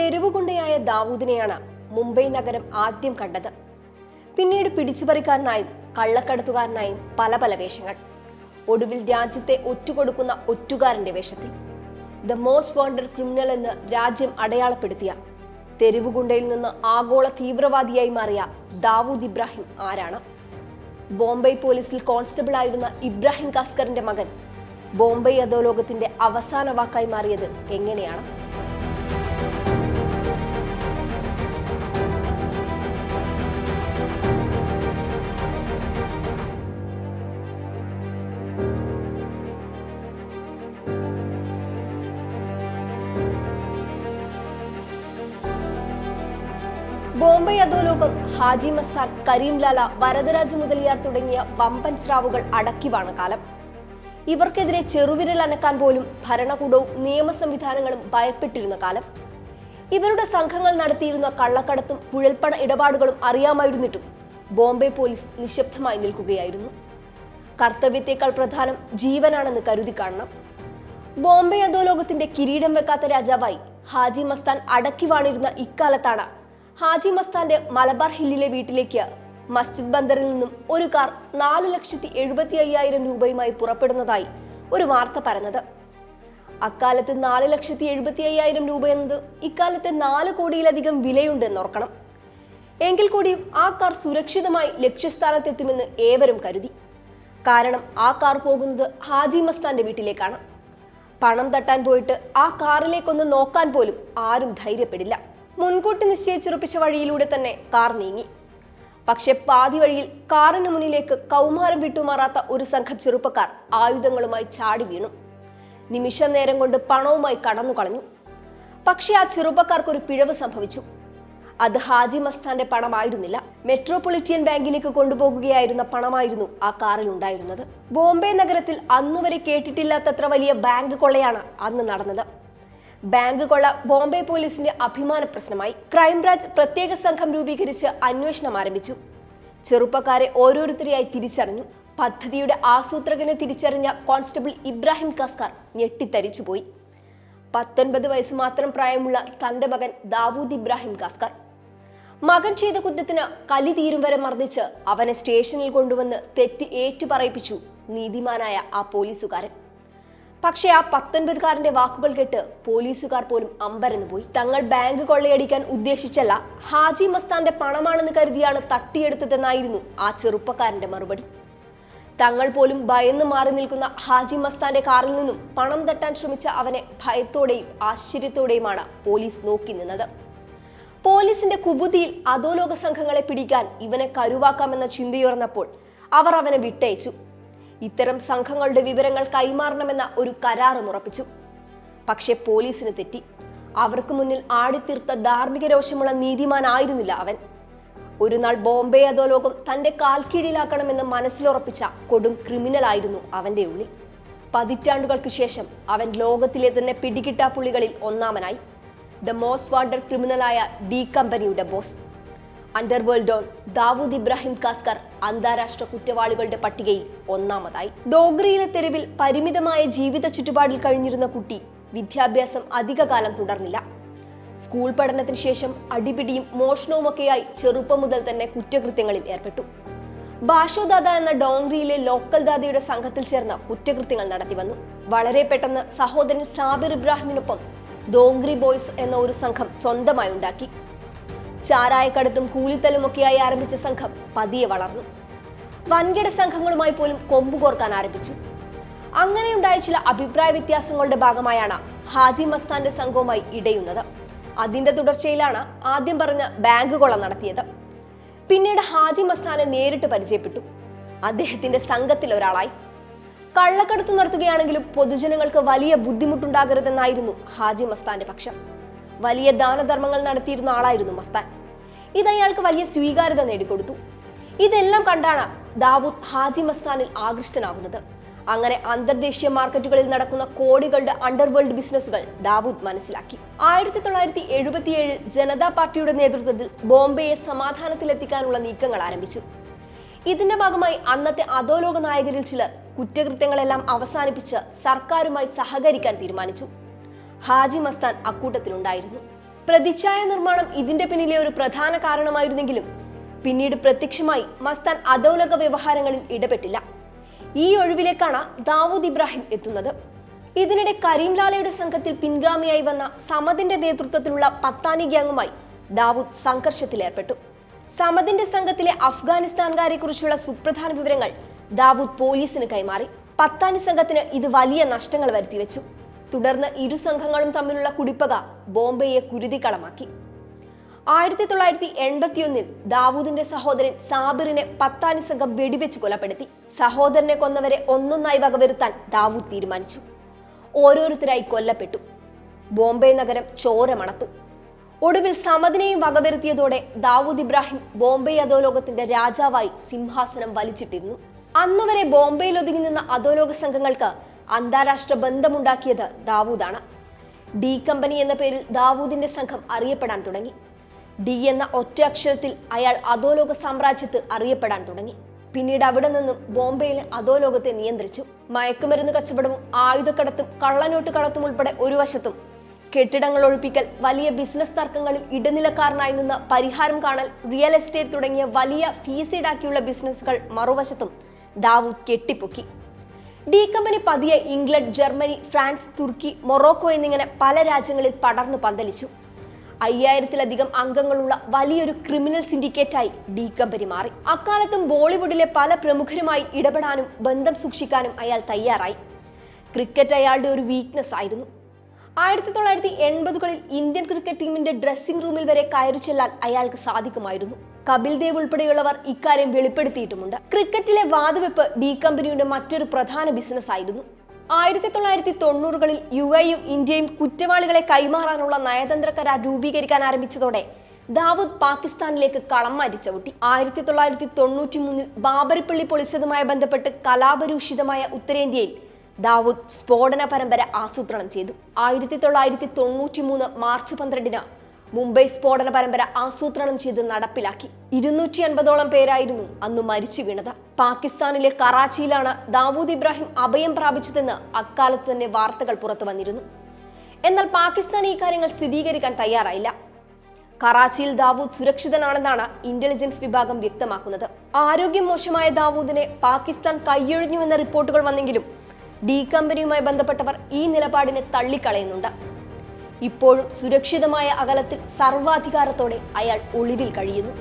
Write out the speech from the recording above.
തെരുവുകുണ്ടയായ ദാവൂദിനെയാണ് മുംബൈ നഗരം ആദ്യം കണ്ടത്. പിന്നീട് പിടിച്ചുപറിക്കാരനായും കള്ളക്കടത്തുകാരനായും പല പല വേഷങ്ങൾ. ഒടുവിൽ രാജ്യത്തെ ഒറ്റുകൊടുക്കുന്ന ഒറ്റുകാരന്റെ വേഷത്തിൽ. ദ മോസ്റ്റ് വാണ്ടഡ് ക്രിമിനൽ എന്ന് രാജ്യം അടയാളപ്പെടുത്തിയ തെരുവുകുണ്ടയിൽ നിന്ന് ആഗോള തീവ്രവാദിയായി മാറിയ ദാവൂദ് ഇബ്രാഹിം ആരാണ്? ബോംബെ പോലീസിൽ കോൺസ്റ്റബിൾ ആയിരുന്ന ഇബ്രാഹിം കാസ്കറിന്റെ മകൻ ബോംബെ അധോലോകത്തിന്റെ അവസാന വാക്കായി മാറിയത് എങ്ങനെയാണ്? ബോംബെ അധോലോകം ഹാജി മസ്താൻ കരീംലാല വരദരാജ മുതലിയാർ തുടങ്ങിയ വമ്പൻ സ്രാവുകൾ അടക്കിവാണ കാലം. ഇവർക്കെതിരെ ചെറുവിരൽ അനക്കാൻ പോലും ഭരണകൂടവും നിയമ സംവിധാനങ്ങളും ഭയപ്പെട്ടിരുന്ന കാലം. ഇവരുടെ സംഘങ്ങൾ നടത്തിയിരുന്ന കള്ളക്കടത്തും കുഴൽപ്പണ ഇടപാടുകളും അറിയാമായിരുന്നിട്ടും ബോംബെ പോലീസ് നിശബ്ദമായി നിൽക്കുകയായിരുന്നു. കർത്തവ്യത്തേക്കാൾ പ്രധാനം ജീവനാണെന്ന് കരുതി കാണണം. ബോംബെ അധോലോകത്തിന്റെ കിരീടം വെക്കാത്ത രാജാവായി ഹാജി മസ്താൻ അടക്കി വാണിരുന്ന ഇക്കാലത്താണ് ഹാജി മസ്താന്റെ മലബാർ ഹില്ലിലെ വീട്ടിലേക്ക് മസ്ജിദ് ബന്ദറിൽ നിന്നും ഒരു കാർ നാല് ലക്ഷത്തി എഴുപത്തി അയ്യായിരം രൂപയുമായി പുറപ്പെടുന്നതായി ഒരു വാർത്ത പരന്നത്. അക്കാലത്ത് നാല് ലക്ഷത്തി എഴുപത്തി അയ്യായിരം രൂപ എന്നത് ഇക്കാലത്തെ നാല് കോടിയിലധികം വിലയുണ്ട് എന്നോർക്കണം എങ്കിൽ കൂടിയും ആ കാർ സുരക്ഷിതമായി ലക്ഷ്യസ്ഥാനത്തെത്തുമെന്ന് ഏവരും കരുതി. കാരണം ആ കാർ പോകുന്നത് ഹാജി മസ്താന്റെ വീട്ടിലേക്കാണ്. പണം തട്ടാൻ പോയിട്ട് ആ കാറിലേക്കൊന്ന് നോക്കാൻ പോലും ആരും ധൈര്യപ്പെടില്ല. മുൻകൂട്ടി നിശ്ചയിച്ചുറപ്പിച്ച വഴിയിലൂടെ തന്നെ കാർ നീങ്ങി. പക്ഷെ പാതി വഴിയിൽ കാറിന് മുന്നിലേക്ക് കൗമാരം വിട്ടുമാറാത്ത ഒരു സംഘം ചെറുപ്പക്കാർ ആയുധങ്ങളുമായി ചാടി വീണു. നിമിഷ നേരം കൊണ്ട് പണവുമായി കടന്നു കളഞ്ഞു. പക്ഷെ ആ ചെറുപ്പക്കാർക്ക് ഒരു പിഴവ് സംഭവിച്ചു. അത് ഹാജി മസ്താന്റെ പണമായിരുന്നില്ല. മെട്രോപൊളിറ്റിയൻ ബാങ്കിലേക്ക് കൊണ്ടുപോകുകയായിരുന്ന പണമായിരുന്നു ആ കാറിൽ ഉണ്ടായിരുന്നത്. ബോംബെ നഗരത്തിൽ അന്നുവരെ കേട്ടിട്ടില്ലാത്തത്ര വലിയ ബാങ്ക് കൊള്ളയാണ് അന്ന് നടന്നത്. ബാങ്ക് കൊള്ള ബോംബെ പോലീസിന്റെ അഭിമാന പ്രശ്നമായി ക്രൈംബ്രാഞ്ച് പ്രത്യേക സംഘം രൂപീകരിച്ച് അന്വേഷണം ആരംഭിച്ചു. ചെറുപ്പക്കാരെ ഓരോരുത്തരെയായി തിരിച്ചറിഞ്ഞു. പദ്ധതിയുടെ ആസൂത്രകനെ തിരിച്ചറിഞ്ഞ കോൺസ്റ്റബിൾ ഇബ്രാഹിം കാസ്കർ ഞെട്ടിത്തരിച്ചുപോയി പത്തൊൻപത് വയസ്സ് മാത്രം പ്രായമുള്ള തന്റെ മകൻ ദാവൂദ് ഇബ്രാഹിം കാസ്കർ മകൻ ചെയ്ത കുറ്റത്തിന് കലി തീരും വരെ മർദ്ദിച്ച് അവനെ സ്റ്റേഷനിൽ കൊണ്ടുവന്ന് തെറ്റ് ഏറ്റുപറയിപ്പിച്ചു നീതിമാനായ ആ പോലീസുകാരൻ. പക്ഷേ ആ പത്തൊൻപതുകാരന്റെ വാക്കുകൾ കേട്ട് പോലീസുകാർ പോലും അമ്പരന്ന് പോയി. തങ്ങൾ ബാങ്ക് കൊള്ളയടിക്കാൻ ഉദ്ദേശിച്ചല്ല ഹാജി മസ്താന്റെ പണമാണെന്ന് കരുതിയാണ് തട്ടിയെടുത്തതെന്നായിരുന്നു ആ ചെറുപ്പക്കാരന്റെ മറുപടി. തങ്ങൾ പോലും ഭയന്ന് മാറി നിൽക്കുന്ന ഹാജി മസ്താന്റെ കാറിൽ നിന്നും പണം തട്ടാൻ ശ്രമിച്ച അവനെ ഭയത്തോടെയും ആശ്ചര്യത്തോടെയുമാണ് പോലീസ് നോക്കി നിന്നത്. പോലീസിന്റെ കുബുതിയിൽ അധോലോക സംഘങ്ങളെ പിടിക്കാൻ ഇവനെ കരുവാക്കാമെന്ന ചിന്തയുയർന്നപ്പോൾ അവർ അവനെ വിട്ടയച്ചു. ഇത്തരം സംഘങ്ങളുടെ വിവരങ്ങൾ കൈമാറണമെന്ന ഒരു കരാറും ഉറപ്പിച്ചു. പക്ഷേ പോലീസിന് തെറ്റി. അവർക്ക് മുന്നിൽ ആടിത്തീർത്ത ധാർമ്മിക രോഷമുള്ള നീതിമാനായിരുന്നില്ല അവൻ. ഒരു നാൾ ബോംബെ അധോലോകം തന്റെ കാൽക്കീഴിലാക്കണമെന്ന് മനസ്സിലുറപ്പിച്ച കൊടും ക്രിമിനൽ ആയിരുന്നു അവന്റെ ഉള്ളിൽ പതിറ്റാണ്ടുകൾക്ക് ശേഷം അവൻ ലോകത്തിലെ തന്നെ പിടികിട്ടാപ്പുള്ളികളിൽ ഒന്നാമനായി. ദ മോസ്റ്റ് വാണ്ടഡ് ക്രിമിനലായ ഡി കമ്പനിയുടെ boss underworld don Dawood Ibrahim Kaskar അന്താരാഷ്ട്ര കുറ്റവാളികളുടെ പട്ടികയിൽ ഒന്നാമതായി. ദോഗ്രിയിലെ തെരുവിൽ പരിമിതമായ ജീവിത ചുറ്റുപാടിൽ കഴിഞ്ഞിരുന്ന കുട്ടി വിദ്യാഭ്യാസം അധികകാലം തുടർന്നില്ല. സ്കൂൾ പഠനത്തിന് ശേഷം അടിപിടിയും മോഷണവുമൊക്കെയായി ചെറുപ്പം മുതൽ തന്നെ കുറ്റകൃത്യങ്ങളിൽ ഏർപ്പെട്ടു. ഭാഷോദാദ എന്ന ഡോങ്രിയിലെ ലോക്കൽ ദാദയുടെ സംഘത്തിൽ ചേർന്ന കുറ്റകൃത്യങ്ങൾ നടത്തി വന്നു. വളരെ പെട്ടെന്ന് സഹോദരൻ സാബിർ ഇബ്രാഹിമിനൊപ്പം ദോങ്രി ബോയ്സ് എന്ന ഒരു സംഘം സ്വന്തമായി ഉണ്ടാക്കി. ചാരായക്കടത്തും കൂലിത്തലുമൊക്കെയായി ആരംഭിച്ച സംഘം പതിയെ വളർന്നു. വൻകിട സംഘങ്ങളുമായി പോലും കൊമ്പു കോർക്കാൻ ആരംഭിച്ചു. അങ്ങനെയുണ്ടായ ചില അഭിപ്രായ വ്യത്യാസങ്ങളുടെ ഭാഗമായാണ് ഹാജി മസ്താന്റെ സംഘവുമായി ഇടയുന്നത്. അതിന്റെ തുടർച്ചയിലാണ് ആദ്യം പറഞ്ഞ ബാങ്ക് കൊള്ള നടത്തിയത്. പിന്നീട് ഹാജി മസ്താനെ നേരിട്ട് പരിചയപ്പെട്ടു. അദ്ദേഹത്തിന്റെ സംഘത്തിൽ ഒരാളായി. കള്ളക്കടത്ത് നടത്തുകയാണെങ്കിലും പൊതുജനങ്ങൾക്ക് വലിയ ബുദ്ധിമുട്ടുണ്ടാകരുതെന്നായിരുന്നു ഹാജി മസ്താന്റെ പക്ഷം. വലിയ ദാനധർമ്മങ്ങൾ നടത്തിയിരുന്ന ആളായിരുന്നു മസ്താൻ. ഇത് അയാൾക്ക് വലിയ സ്വീകാര്യത നേടിക്കൊടുത്തു. ഇതെല്ലാം കണ്ടാണ് ദാവൂദ് ഹാജി മസ്താനിൽ ആകൃഷ്ടനാകുന്നത്. അങ്ങനെ അന്തർദേശീയ മാർക്കറ്റുകളിൽ നടക്കുന്ന കോടികളുടെ അണ്ടർവേൾഡ് ബിസിനസ്സുകൾ ദാവൂദ് മനസ്സിലാക്കി. ആയിരത്തി തൊള്ളായിരത്തി എഴുപത്തിയേഴിൽ ജനതാ പാർട്ടിയുടെ നേതൃത്വത്തിൽ ബോംബെയെ സമാധാനത്തിലെത്തിക്കാനുള്ള നീക്കങ്ങൾ ആരംഭിച്ചു. ഇതിന്റെ ഭാഗമായി അന്നത്തെ അധോലോക നായകരിൽ ചിലർ കുറ്റകൃത്യങ്ങളെല്ലാം അവസാനിപ്പിച്ച് സർക്കാരുമായി സഹകരിക്കാൻ തീരുമാനിച്ചു. ഹാജി മസ്താൻ അക്കൂട്ടത്തിലുണ്ടായിരുന്നു. പ്രതിച്ഛായ നിർമ്മാണം ഇതിന്റെ പിന്നിലെ ഒരു പ്രധാന കാരണമായിരുന്നെങ്കിലും പിന്നീട് പ്രത്യക്ഷമായി മസ്താൻ അധോലക വ്യവഹാരങ്ങളിൽ ഇടപെട്ടില്ല. ഈ ഒഴിവിലേക്കാണ് ദാവൂദ് ഇബ്രാഹിം എത്തുന്നത്. ഇതിനിടെ കരീംലാലയുടെ സംഘത്തിൽ പിൻഗാമിയായി വന്ന സമദിന്റെ നേതൃത്വത്തിലുള്ള പത്താനി ഗ്യാങ്ങുമായി ദാവൂദ് സംഘർഷത്തിലേർപ്പെട്ടു സമദിന്റെ സംഘത്തിലെ അഫ്ഗാനിസ്ഥാൻകാരെ കുറിച്ചുള്ള സുപ്രധാന വിവരങ്ങൾ ദാവൂദ് പോലീസിന് കൈമാറി. പത്താനി സംഘത്തിന് ഇത് വലിയ നഷ്ടങ്ങൾ വരുത്തിവെച്ചു. തുടർന്ന് ഇരു സംഘങ്ങളും തമ്മിലുള്ള കുടിപ്പക ബോംബെയെ കുരുതിക്കളമാക്കി. ആയിരത്തി തൊള്ളായിരത്തി എൺപത്തിയൊന്നിൽ ദാവൂദിന്റെ സഹോദരൻ സാബിറിനെ പത്താനി സംഘം വെടിവെച്ച് കൊലപ്പെടുത്തി. സഹോദരനെ കൊന്നവരെ ഒന്നൊന്നായി വകവരുത്താൻ ദാവൂദ് തീരുമാനിച്ചു. ഓരോരുത്തരായി കൊല്ലപ്പെട്ടു. ബോംബെ നഗരം ചോരമണത്തു. ഒടുവിൽ സമദിനെയും വകവരുത്തിയതോടെ ദാവൂദ് ഇബ്രാഹിം ബോംബെ അധോലോകത്തിന്റെ രാജാവായി സിംഹാസനം വലിച്ചിട്ടിരുന്നു. അന്നുവരെ ബോംബെയിൽ ഒതുങ്ങി നിന്ന അധോലോക സംഘങ്ങൾക്ക് അന്താരാഷ്ട്ര ബന്ധമുണ്ടാക്കിയത് ദാവൂദാണ്. ഡി കമ്പനി എന്ന പേരിൽ ദാവൂദിന്റെ സംഘം അറിയപ്പെടാൻ തുടങ്ങി. ഡി എന്ന ഒറ്റ അക്ഷരത്തിൽ അയാൾ അധോലോക സാമ്രാജ്യത്ത് അറിയപ്പെടാൻ തുടങ്ങി. പിന്നീട് അവിടെ നിന്നും ബോംബെയിലെ അധോലോകത്തെ നിയന്ത്രിച്ചു. മയക്കുമരുന്ന് കച്ചവടവും ആയുധക്കടത്തും കള്ളനോട്ട് കടത്തും ഉൾപ്പെടെ ഒരു വശത്തും കെട്ടിടങ്ങൾ ഒഴിപ്പിക്കൽ വലിയ ബിസിനസ് തർക്കങ്ങളിൽ ഇടനിലക്കാരനായി നിന്ന് പരിഹാരം കാണൽ റിയൽ എസ്റ്റേറ്റ് തുടങ്ങിയ വലിയ ഫീസ് ഈടാക്കിയുള്ള ബിസിനസ്സുകൾ മറുവശത്തും ദാവൂദ് കെട്ടിപ്പൊക്കി. ഡി കമ്പനി പതിയെ ഇംഗ്ലണ്ട് ജർമ്മനി ഫ്രാൻസ് തുർക്കി മൊറോക്കോ എന്നിങ്ങനെ പല രാജ്യങ്ങളിൽ പടർന്നു പന്തലിച്ചു. അയ്യായിരത്തിലധികം അംഗങ്ങളുള്ള വലിയൊരു ക്രിമിനൽ സിൻഡിക്കേറ്റായി ഡി കമ്പനി മാറി. അക്കാലത്തും ബോളിവുഡിലെ പല പ്രമുഖരുമായി ഇടപെടാനും ബന്ധം സൂക്ഷിക്കാനും അയാൾ തയ്യാറായി. ക്രിക്കറ്റ് അയാളുടെ ഒരു വീക്ക്നെസ് ആയിരുന്നു. ആയിരത്തി തൊള്ളായിരത്തി എൺപതുകളിൽ ഇന്ത്യൻ ക്രിക്കറ്റ് ടീമിന്റെ ഡ്രസ്സിംഗ് റൂമിൽ വരെ കയറി ചെല്ലാൻ അയാൾക്ക് സാധിക്കുമായിരുന്നു. കപിൽ ദേവ് ഉൾപ്പെടെയുള്ളവർ ഇക്കാര്യം വെളിപ്പെടുത്തിയിട്ടുമുണ്ട്. ക്രിക്കറ്റിലെ വാതുവെപ്പ് ഡി കമ്പനിയുടെ മറ്റൊരു പ്രധാന ബിസിനസ് ആയിരുന്നു. ആയിരത്തി തൊള്ളായിരത്തി തൊണ്ണൂറുകളിൽ യു എയും ഇന്ത്യയും കുറ്റവാളികളെ കൈമാറാനുള്ള നയതന്ത്ര കരാർ രൂപീകരിക്കാൻ ആരംഭിച്ചതോടെ ദാവൂദ് പാകിസ്ഥാനിലേക്ക് കളം മാറ്റി ചവിട്ടി ആയിരത്തി തൊള്ളായിരത്തി തൊണ്ണൂറ്റി മൂന്നിൽ ബാബറിപ്പള്ളി പൊളിച്ചതുമായി ബന്ധപ്പെട്ട് കലാപരൂഷിതമായ ഉത്തരേന്ത്യയിൽ ദാവൂദ് സ്ഫോടന പരമ്പര ആസൂത്രണം ചെയ്തു. ആയിരത്തി തൊള്ളായിരത്തി തൊണ്ണൂറ്റി മൂന്ന് മാർച്ച് പന്ത്രണ്ടിന് മുംബൈ സ്ഫോടന പരമ്പര ആസൂത്രണം ചെയ്ത് നടപ്പിലാക്കി. ഇരുന്നൂറ്റി അൻപതോളം പേരായിരുന്നു അന്ന് മരിച്ചു വീണത്. പാകിസ്ഥാനിലെ കറാച്ചിയിലാണ് ദാവൂദ് ഇബ്രാഹിം അഭയം പ്രാപിച്ചതെന്ന് അക്കാലത്ത് തന്നെ വാർത്തകൾ പുറത്തു വന്നിരുന്നു. എന്നാൽ പാകിസ്ഥാൻ ഈ കാര്യങ്ങൾ സ്ഥിരീകരിക്കാൻ തയ്യാറായില്ല. കറാച്ചിയിൽ ദാവൂദ് സുരക്ഷിതനാണെന്നാണ് ഇന്റലിജൻസ് വിഭാഗം വ്യക്തമാക്കുന്നത്. ആരോഗ്യം മോശമായ ദാവൂദിനെ പാകിസ്ഥാൻ കൈയൊഴിഞ്ഞുവെന്ന റിപ്പോർട്ടുകൾ വന്നെങ്കിലും ഡി കമ്പനിയുമായി ബന്ധപ്പെട്ടവർ ഈ നിലപാടിനെ തള്ളിക്കളയുന്നുണ്ട്. ഇപ്പോഴും സുരക്ഷിതമായ അകലത്തിൽ സർവാധികാരത്തോടെ അയാൾ ഒളിവിൽ കഴിയുന്നു.